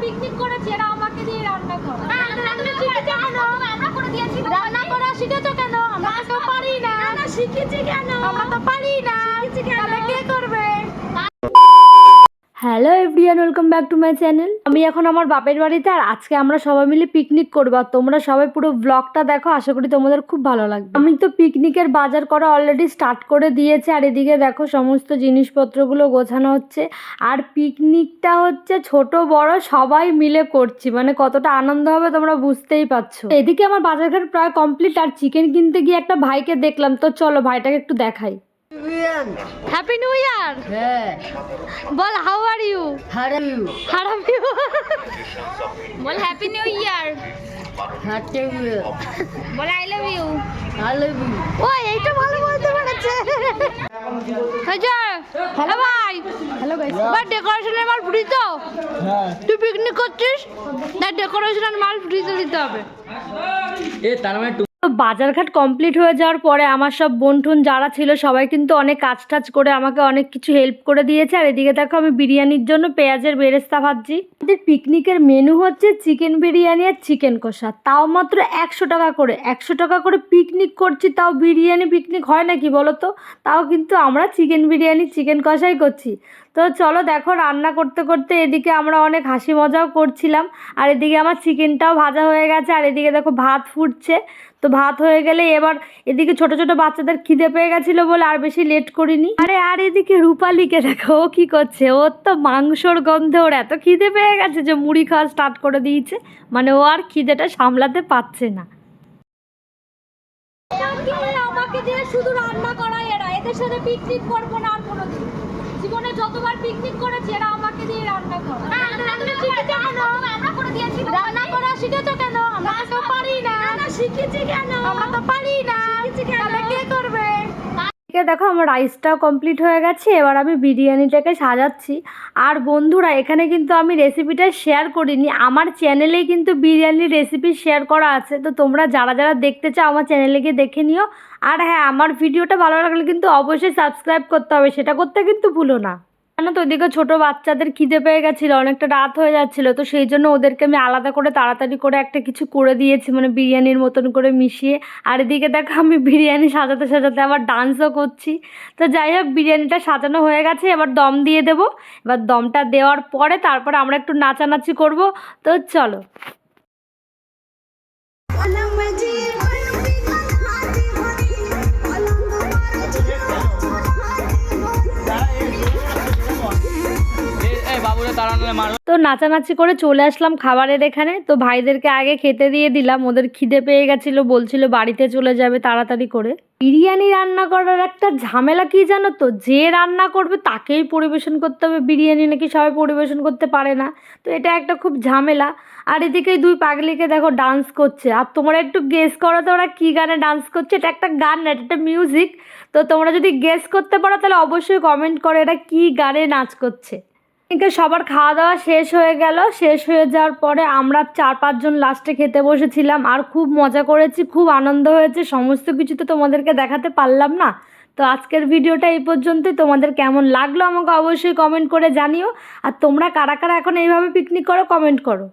Picnic করেছি এরা আমাকে দিয়ে রান্না করে। কেন? আমরা করে দিয়েছি। রান্না করা শিখেছো কেন? আমরা তো পারি না। না শিখেছি কেন? আমরা তো পারি না? তাহলে কে করবে? Hello everyone welcome back to my channel আমি এখন আমার বাপের বাড়িতে আর আজকে আমরা সবাই মিলে পিকনিক করব। আর তোমরা সবাই পুরো ব্লগটা দেখো, আশা করি তোমাদের খুব ভালো লাগবে। আমি তো পিকনিকের বাজার করা অলরেডি স্টার্ট করে দিয়েছি, আর এদিকে দেখো সমস্ত জিনিসপত্রগুলো গোছানো হচ্ছে। আর পিকনিকটা হচ্ছে ছোট, বড়, সবাই মিলে করছি। মানে কতটা আনন্দ হবে তোমরা বুঝতেই পারছ। এদিকে আমার বাজারঘাট প্রায় কমপ্লিট আর চিকেন কিনতে গিয়ে একটা ভাইকে দেখলাম। তো চলো ভাইটাকে একটু দেখাই। হ্যাপি নিউ ইয়ার বল হাউ আর ইউ হারাম ইউ হারাম ইউ বল হ্যাপি নিউ ইয়ার হাতে you ball I love you I love you ও এইটা ভালো বলতে পেরেছে। হ্যালো ভাই হ্যালো গাইস ডেকোরেশনের মাল ফ্রি তো? হ্যাঁ। তুই পিকনিক করছিস? না ডেকোরেশনের মাল ফ্রিতে দিতে হবে। এ তার মানে বাজারঘাট কমপ্লিট হয়ে যাওয়ার পরে আমার সব বন্ঠুন যারা ছিল সবাই কিন্তু অনেক কাজ টাজ করে আমাকে অনেক কিছু হেল্প করে দিয়েছে। আর এদিকে দেখো আমি বিরিয়ানির জন্য পেঁয়াজের বেরেস্তা ভাজছি। আমাদের পিকনিকের মেনু হচ্ছে চিকেন বিরিয়ানি আর চিকেন কষা। তাও মাত্র একশো টাকা করে। একশো টাকা করে পিকনিক করছি, তাও বিরিয়ানি পিকনিক হয় নাকি বলো তো? তাও কিন্তু আমরা চিকেন বিরিয়ানি চিকেন কষাই করছি। তো চলো দেখো রান্না করতে করতে এদিকে আমরা অনেক হাসি মজাও করছিলাম, আর এদিকে আমার চিকেনটাও ভাজা হয়ে গেছে, আর এদিকে দেখো ভাত ফুটছে। তো ভাত হয়ে গেলে এবার এদিকে ছোট ছোট বাচ্চাদের খিদে পেয়ে গেছিল বলে আর বেশি লেট করিনি। আরে, আর এদিকে রূপালীকে দেখো, ও কী করছে? ওর তো মাংসর গন্ধে ওর এত খিদে পেয়ে গেছে যে মুড়ি খাওয়া স্টার্ট করে দিয়েছে। মানে ও আর খিদেটা সামলাতে পারছে না। শুধু রান্না করাই এরা, এদের সাথে পিকনিক করব না আর কোনোদিন। জীবনে যতবার পিকনিক করেছি এরা আমাকে দিয়ে রান্না করে। রান্না কেন? আমরা করে দিয়েছি। রান্না করা শিখেছো কেন? আমরা তো পারি না। না শিখেছি কেন? আমরা তো পারি না। শিখেছি কেন? এদিকে দেখো আমার রাইসটাও কমপ্লিট হয়ে গেছে, এবার আমি বিরিয়ানিটাকে সাজাচ্ছি। আর বন্ধুরা, এখানে কিন্তু আমি রেসিপিটা শেয়ার করিনি, আমার চ্যানেলেই কিন্তু বিরিয়ানির রেসিপি শেয়ার করা আছে, তো তোমরা যারা যারা দেখতে চাও আমার চ্যানেলে গিয়ে দেখে নিও। আর হ্যাঁ আমার ভিডিওটা ভালো লাগলে কিন্তু অবশ্যই সাবস্ক্রাইব করতে হবে, সেটা করতে কিন্তু ভুলো না। জানো তো, ওদিকে ছোটো বাচ্চাদের খিদে পেয়ে গেছিল, অনেকটা রাত হয়ে যাচ্ছিল, তো সেই জন্য ওদেরকে আমি আলাদা করে তাড়াতাড়ি করে একটা কিছু করে দিয়েছি মানে বিরিয়ানির মতন করে মিশিয়ে। আর এদিকে দেখো আমি বিরিয়ানি সাজাতে সাজাতে আবার ডান্সও করছি। তো যাই হোক, বিরিয়ানিটা সাজানো হয়ে গেছে, এবার দম দিয়ে দেবো। এবার দমটা দেওয়ার পরে তারপরে আমরা একটু নাচানাচি করব। তো চলো। তো নাচানাচি করে চলে আসলাম খাবারের এখানে। তো ভাইদেরকে আগে খেতে দিয়ে দিলাম, ওদের খিদে পেয়ে গেছিল, বলছিল বাড়িতে চলে যাবে তাড়াতাড়ি করে। বিরিয়ানি রান্না করার একটা ঝামেলা কি জানো তো? যে রান্না করবে তাকেই পরিবেশন করতে হবে। বিরিয়ানি নাকি সবাই পরিবেশন করতে পারে না। তো এটা একটা খুব ঝামেলা। আর এদিকে দুই পাগলিকে দেখো ডান্স করছে। আর তোমরা একটু গেস করো তো ওরা কী গানে ডান্স করছে। এটা একটা গান না এটা একটা মিউজিক তো তোমরা যদি গেস করতে পারো তাহলে অবশ্যই কমেন্ট করো এটা কী গানে নাচ করছে। সবার খাওয়া দাওয়া শেষ হয়ে গেল। শেষ হয়ে যাওয়ার পরে আমরা চার পাঁচজন লাস্টে খেতে বসেছিলাম। আর খুব মজা করেছি, খুব আনন্দ হয়েছে। সমস্ত কিছু তো তোমাদেরকে দেখাতে পারলাম না। তো আজকের ভিডিওটা এই পর্যন্তই। তোমাদের কেমন লাগল আমাকে অবশ্যই কমেন্ট করে জানিও। আর তোমরা কারা কারা এখন এইভাবে পিকনিক করো কমেন্ট করো।